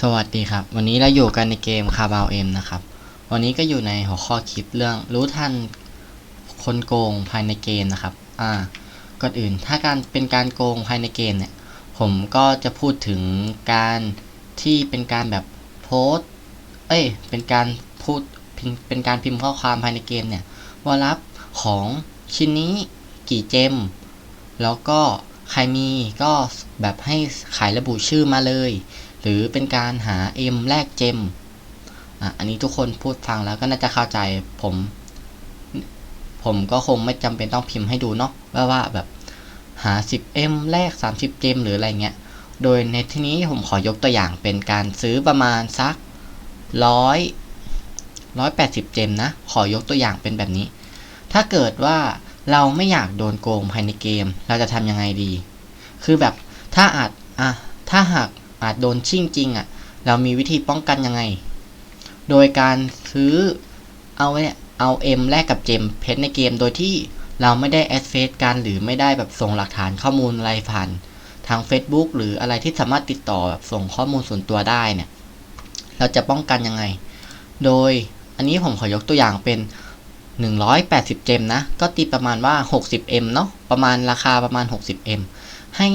สวัสดีครับ วันนี้เราอยู่กันในเกมคาบาวเอ็มนะครับ วันนี้ก็อยู่ในหัวข้อคลิปเรื่องรู้ทันคนโกงภายในเกมนะครับ อ่า ก่อนอื่นถ้าการเป็นการโกงภายในเกมเนี่ย ผมก็จะพูดถึงการที่เป็นการแบบโพสเอ้ย เป็นการพูดเป็นการพิมพ์ข้อความภายในเกมเนี่ย ว่ารับของชิ้นนี้กี่เจม แล้วก็ใครมีก็แบบให้ขายระบุชื่อมาเลย หรือเป็นการหา M แลกเจมอะอันนี้ทุกคนพูดฟังแล้วก็น่าจะเข้าใจผม ผมก็คงไม่จำเป็นต้องพิมพ์ให้ดูเนาะว่าว่าแบบหา 10M แลก 30 เจมหรืออะไรเงี้ย โดยในที่นี้ผมขอยกตัวอย่างเป็นการซื้อประมาณสักร้อยร้อยแปดสิบเจมนะ ขอยกตัวอย่างเป็นแบบนี้ ถ้าเกิดว่าเราไม่อยากโดนโกงภายในเกม เราจะทำยังไงดี คือแบบถ้าอาจอะถ้าหาก อาจโดนชิ่งจริงอะ เรามีวิธีป้องกันยังไง โดยการซื้อเอาเนี่ยเอา M แลกกับเจมเพชรในเกมโดยที่เราไม่ได้แอดเฟซกันหรือไม่ได้แบบส่งหลักฐานข้อมูลอะไรผ่านทาง Facebook หรืออะไรที่สามารถติดต่อแบบส่งข้อมูลส่วนตัวได้เนี่ย เราจะป้องกันยังไง โดยอันนี้ผมขอยกตัวอย่างเป็น 180 เจมนะ ก็ตีประมาณว่า 60M เนาะ ประมาณราคาประมาณ 60M ให้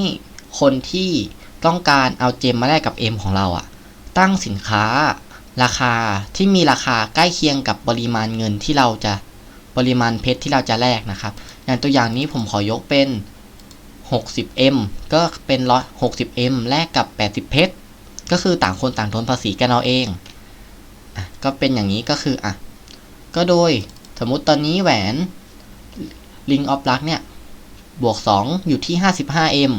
คนที่ ต้องการเอาเจมมาแลกกับ M ของเราอะตั้งสินค้า ราคาที่มีราคาใกล้เคียงกับปริมาณเงินที่เราจะปริมาณเพชรที่เราจะแลกนะครับ อย่างตัวอย่างนี้ผมขอยกเป็น 60M ก็เป็นร้อย 60M แลกกับ 80 เพชร ก็คือต่างคนต่างทนภาษีกันเอาเองอะก็เป็นอย่างนี้ก็คืออะก็โดยสมมุติตอนนี้แหวน Ring of Luck เนี่ย บวก 2 อยู่ที่ 55M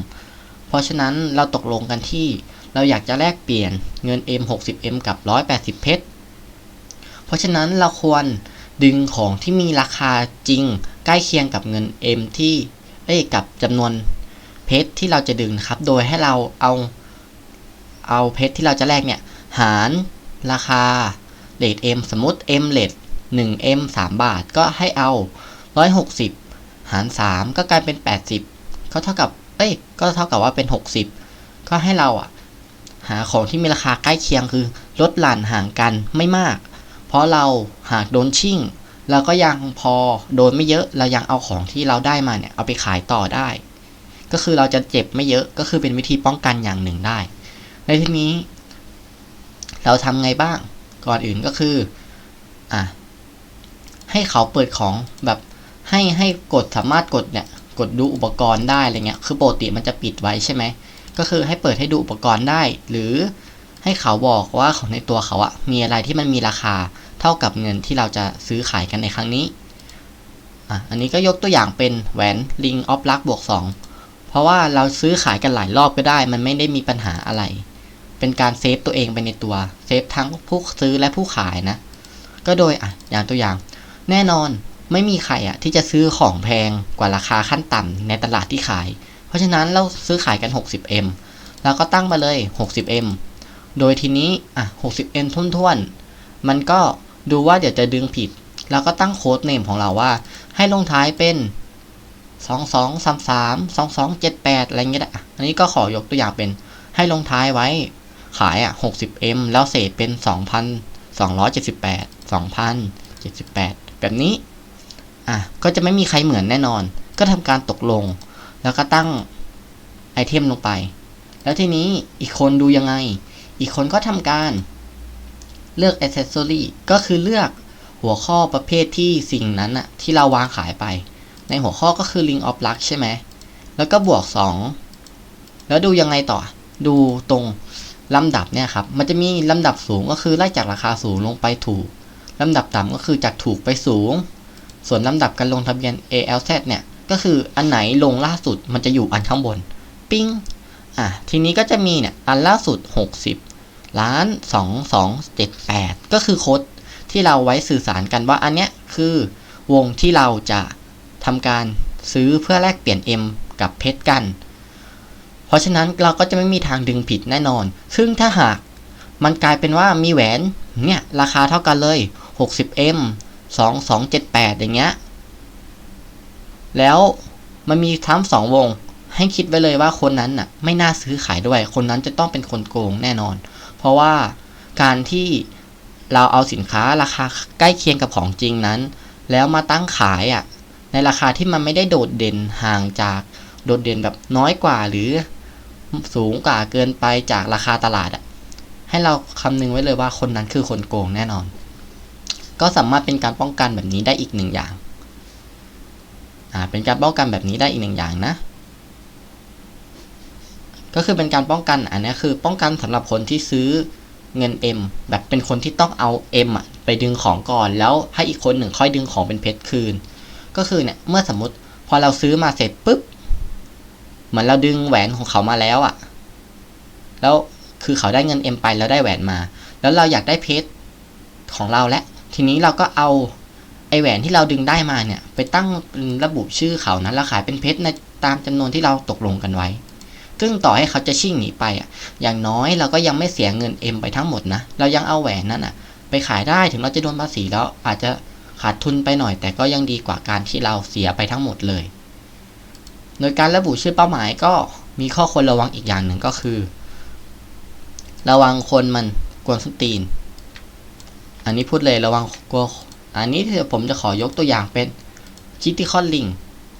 เพราะฉะนั้นเราตกลงกันที่ เราอยากจะแลกเปลี่ยนเงิน M 60M กับ 180 เพชร เพราะฉะนั้นเราควรดึงของที่มีราคาจริงใกล้เคียงกับเงิน M ที่ เอ้ย กับจำนวนเพชรที่เราจะดึงครับ โดยให้เราเอาเอาเพชรที่เราจะแลกเนี่ย หารราคาเลท M สมมติ M เลท 1M 3 บาทก็ให้เอา 160 หาร 3 ก็กลายเป็น 80ก็เท่ากับ เอ้ย ก็เท่ากับว่าเป็น 60 ก็ให้เราอะ หาของที่มีราคาใกล้เคียงคือลดหลั่นห่างกันไม่มาก เพราะเราหากโดนชิ่งเราก็ยังพอโดนไม่เยอะ เรายังเอาของที่เราได้มาเนี่ยเอาไปขายต่อได้ ก็คือเราจะเจ็บไม่เยอะ ก็คือเป็นวิธีป้องกันอย่างหนึ่งได้ ในที่นี้ เราทำไงบ้าง ก่อนอื่นก็คือ อะ ให้เขาเปิดของแบบให้ให้กดสามารถกดเนี่ย กดดูอุปกรณ์ได้อะไรเงี้ย คือปกติมันจะปิดไว้ใช่ไหม ก็คือให้เปิดให้ดูอุปกรณ์ได้ หรือให้เขาบอกว่าของในตัวเขาอะมีอะไรที่มันมีราคาเท่ากับเงินที่เราจะซื้อขายกันในครั้งนี้ อะ อันนี้ก็ยกตัวอย่างเป็นแหวน Ring of Luck บวก2เพราะว่าเราซื้อขายกันหลายรอบก็ได้ มันไม่ได้มีปัญหาอะไร เป็นการเซฟตัวเองไปในตัว เซฟทั้งผู้ซื้อและผู้ขายนะ ก็โดยอะอย่างตัวอย่าง แน่นอน ไม่มีใครอะที่จะซื้อของแพงกว่าราคาขั้นต่ำในตลาดที่ขาย เพราะฉะนั้นเราซื้อขายกัน 60M เราก็ตั้งมาเลย 60M โดยทีนี้อะ 60M ทุ่นๆ มันก็ดูว่าเดี๋ยวจะดึงผิด แล้วก็ตั้งโค้ดเนมของเราว่า ให้ลงท้ายเป็น 2233 2278 อะไรเงี้ยอะอันนี้ก็ขอยกตัวอย่างเป็น ให้ลงท้ายไว้ขายอะ 60M แล้วเศษเป็น 2,278 2,078 แบบนี้ อะก็จะไม่มีใครเหมือนแน่นอน ก็ทำการตกลง แล้วก็ตั้งไอเทมลงไป แล้วทีนี้อีกคนดูยังไง อีกคนก็ทำการเลือก accessory ก็คือเลือกหัวข้อประเภทที่สิ่งนั้นอะที่เราวางขายไป ในหัวข้อก็คือ ring of luck ใช่ไหม แล้วก็บวก 2 แล้วดูยังไงต่อ ดูตรงลำดับเนี่ยครับ มันจะมีลำดับสูงก็คือไล่จากราคาสูงลงไปถูกลำดับต่ำก็คือจากถูกไปสูง ส่วนลำดับการลงทะเบียน ALZ เนี่ยก็คืออันไหนลงล่าสุดมันจะอยู่อันข้างบน ปิ้งอะทีนี้ก็จะมีเนี่ยอันล่าสุด 60 ล้าน 2278 ก็คือโค้ดที่เราไว้สื่อสารกันว่าอันเนี้ยคือวงที่เราจะทำการซื้อเพื่อแลกเปลี่ยน M กับเพชรกัน เพราะฉะนั้นเราก็จะไม่มีทางดึงผิดแน่นอน ซึ่งถ้าหากมันกลายเป็นว่ามีแหวนเนี่ยราคาเท่ากันเลย 60M 2278 อย่างเงี้ย แล้วมันมีทั้งสองวง ให้คิดไว้เลยว่าคนนั้นน่ะ ไม่น่าซื้อขายด้วย คนนั้นจะต้องเป็นคนโกงแน่นอน เพราะว่าการที่เราเอาสินค้าราคาใกล้เคียงกับของจริงนั้น แล้วมาตั้งขายอะ ในราคาที่มันไม่ได้โดดเด่นห่างจากโดดเด่นแบบน้อยกว่าหรือสูงกว่าเกินไปจากราคาตลาดอะ ให้เราคำนึงไว้เลยว่าคนนั้นคือคนโกงแน่นอน ก็สามารถเป็นการป้องกันแบบนี้ได้อีกหนึ่งอย่างอ่าเป็นการป้องกันแบบนี้ได้อีกหนึ่งอย่างนะ ก็คือเป็นการป้องกันอันนี้คือป้องกันสำหรับคนที่ซื้อเงิน M แบบเป็นคนที่ต้องเอา M อะไปดึงของก่อน แล้วให้อีกคนหนึ่งค่อยดึงของเป็นเพชรคืน ก็คือเนี่ยเมื่อสมมติพอเราซื้อมาเสร็จปุ๊บเหมือนเราดึงแหวนของเขามาแล้วอะ แล้วคือเขาได้เงิน M ไปแล้วได้แหวนมา แล้วเราอยากได้เพชรของเราและ ทีนี้เราก็เอาไอแหวนที่เราดึงได้มาเนี่ยไปตั้งระบุชื่อเขานะแล้วขายเป็นเพชรในตามจำนวนที่เราตกลงกันไว้ ซึ่งต่อให้เขาจะชิ่งหนีไปอะ อย่างน้อยเราก็ยังไม่เสียเงิน M ไปทั้งหมดนะ เรายังเอาแหวนนั้นอะ ไปขายได้ถึงเราจะโดนภาษีแล้วอาจจะขาดทุนไปหน่อย แต่ก็ยังดีกว่าการที่เราเสียไปทั้งหมดเลย โดยการระบุชื่อเป้าหมายก็มีข้อควรระวังอีกอย่างหนึ่งก็คือ ระวังคนมันกวนสตีน อันนี้พูดเลยระวังกลัวอันนี้ผมจะขอยกตัวอย่างเป็นคิตติคอนลิง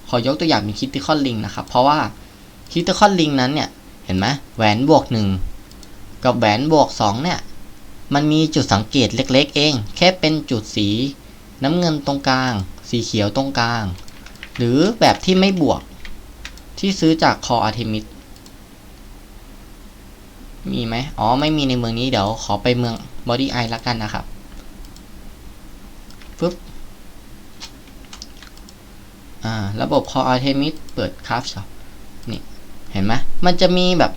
ขอยกตัวอย่างเป็นคิตติคอนลิงนะครับ เพราะว่าคิตติคอนลิงนั้นเนี่ย เห็นไหมแหวนบวกหนึ่งกับแหวนบวกสองเนี่ย มันมีจุดสังเกตเล็กๆ เอง แค่เป็นจุดสี น้ำเงินตรงกลาง สีเขียวตรงกลาง หรือแบบที่ไม่บวก ที่ซื้อจากคออาร์เทมิสมีไหมอ๋อ ไม่มีในเมืองนี้เดี๋ยวขอไปเมืองบอดี้ไอละกันนะครับ ปึ๊บอ่า ระบบคออาร์เทมิสเปิดคราฟช็อปนี่เห็นไหมมันจะมีแบบ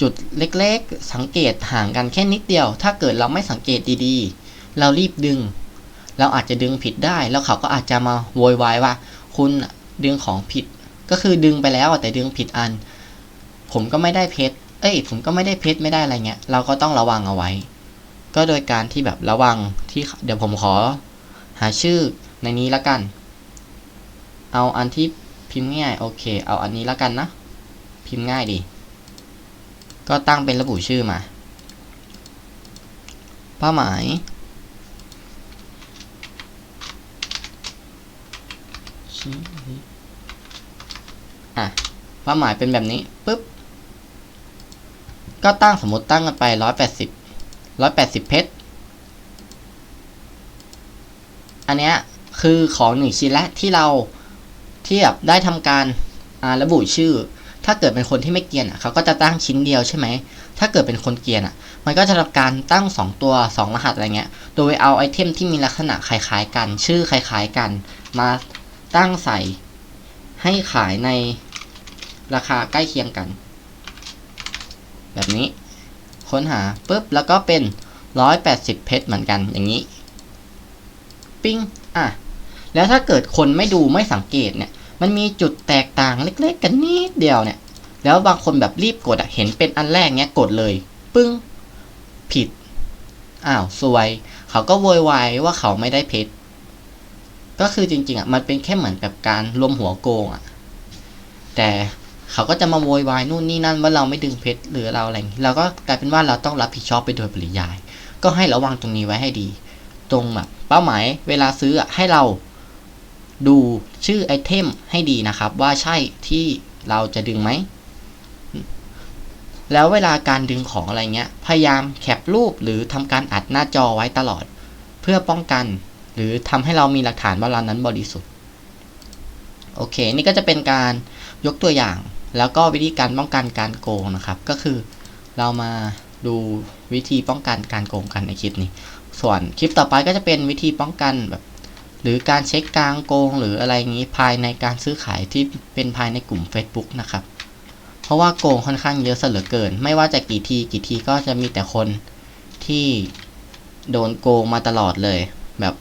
จุดเล็กๆ สังเกตห่างกันแค่นิดเดียว ถ้าเกิดเราไม่สังเกตดีๆ เรารีบดึง เราอาจจะดึงผิดได้ แล้วเขาก็อาจจะมาโวยวายว่า คุณดึงของผิด ก็คือดึงไปแล้วแต่ดึงผิดอัน ผมก็ไม่ได้เพชร เอ้ย ผมก็ไม่ได้เพชรไม่ได้อะไรเงี้ย เราก็ต้องระวังเอาไว้ ก็โดยการที่แบบระวังที่เดี๋ยวผมขอ หาชื่อในนี้ละกัน เอาอันที่พิมพ์ง่ายโอเค เอาอันนี้ละกันนะ พิมพ์ง่ายดี ก็ตั้งเป็นระบุชื่อมาเป้าหมาย อะเป้าหมายเป็นแบบนี้ปุ๊บ ก็ตั้งสมมติตั้งกันไปร้อยแปดสิบร้อยแปดสิบเพชร อันเนี้ยคือของหนึ่งชิ้นและที่เราที่แบบได้ทำการาระบุชื่อ ถ้าเกิดเป็นคนที่ไม่เกียนอะเขาก็จะตั้งชิ้นเดียวใช่ไหมถ้าเกิดเป็นคนเกียนอะ มันก็จะทำการตั้ง 2 ตัว 2 รหัสอะไรเงี้ย โดยเอาไอเทมที่มีลักษณะคล้ายๆกัน ชื่อคล้ายๆกัน มาตั้งใส่ให้ขายในราคาใกล้เคียงกัน แบบนี้ ค้นหาปุ๊บแล้วก็เป็น 180 เพชรเหมือนกันอย่างนี้ ปิ้งอะแล้วถ้าเกิดคนไม่ดูไม่สังเกตเนี่ย มันมีจุดแตกต่างเล็กๆ กันนิดเดียวเนี่ย แล้วบางคนแบบรีบกดอะเห็นเป็นอันแรกเนี้ยกดเลย ปึ้ง ผิด อ้าวซวย เขาก็โวยวายว่าเขาไม่ได้เพชร ก็คือจริงๆอะมันเป็นแค่เหมือนกับการรวมหัวโกงอะ แต่เขาก็จะมาโวยวายนู่นนี่นั่นว่าเราไม่ดึงเพชรหรือเราอะไรเราก็กลายเป็นว่าเราต้องรับผิดชอบไปโดยปริยาย ก็ให้ระวังตรงนี้ไว้ให้ดี ตรงแบบเป้าหมายเวลาซื้อให้เราดูชื่อไอเทมให้ดีนะครับ ว่าใช่ที่เราจะดึงไหม แล้วเวลาการดึงของอะไรเงี้ย พยายามแคปรูปหรือทำการอัดหน้าจอไว้ตลอด เพื่อป้องกัน หรือทำให้เรามีหลักฐานว่าเรานั้นบริสุทธิ์ โอเค นี่ก็จะเป็นการยกตัวอย่าง แล้วก็วิธีการป้องกันการโกงนะครับ ก็คือเรามาดูวิธีป้องกันการโกงกันในคลิปนี้ ส่วนคลิปต่อไปก็จะเป็นวิธีป้องกันแบบหรือการเช็คกลางโกง หรืออะไรอย่างนี้ภายในการซื้อขายที่เป็นภายในกลุ่ม Facebook นะครับ เพราะว่าโกงค่อนข้างเยอะเสยเหลือเกิน ไม่ว่าจะกี่ทีกี่ทีก็จะมีแต่คนที่โดนโกงมาตลอดเลย แบบ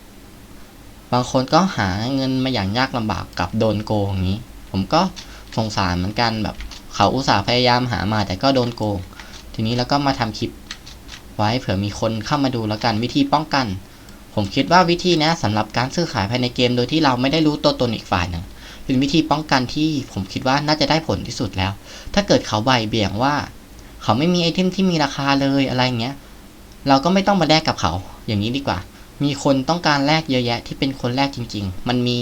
บางคนก็หาเงินมาอย่างยากลำบากกับโดนโกงอย่างนี้ ผมก็สงสารเหมือนกันแบบเขาอุตส่าห์พยายามหามาแต่ก็โดนโกง ทีนี้แล้วก็มาทำคลิป ไว้เผื่อมีคนเข้ามาดูแล้วกันวิธีป้องกัน ผมคิดว่าวิธีนี้สำหรับการซื้อขายภายในเกมโดยที่เราไม่ได้รู้ตัวตนอีกฝ่ายหนึ่งเป็นวิธีป้องกันที่ผมคิดว่าน่าจะได้ผลที่สุดแล้ว ถ้าเกิดเขาใบเบี่ยงว่า เขาไม่มีไอเทมที่มีราคาเลยอะไรเงี้ย เราก็ไม่ต้องมาแลกกับเขา อย่างนี้ดีกว่า มีคนต้องการแลกเยอะแยะที่เป็นคนแลกจริง ๆ มันมี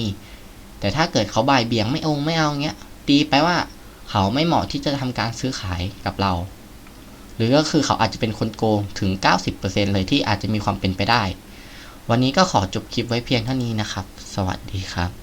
แต่ถ้าเกิดเขาใบเบี่ยงไม่องไม่เอาเงี้ย ตีไปว่าเขาไม่เหมาะที่จะทำการซื้อขายกับเรา หรือก็คือเขาอาจจะเป็นคนโกงถึง 90%เลยที่อาจจะมีความเป็นไปได้ วันนี้ก็ขอจบคลิปไว้เพียงเท่านี้นะครับ สวัสดีครับ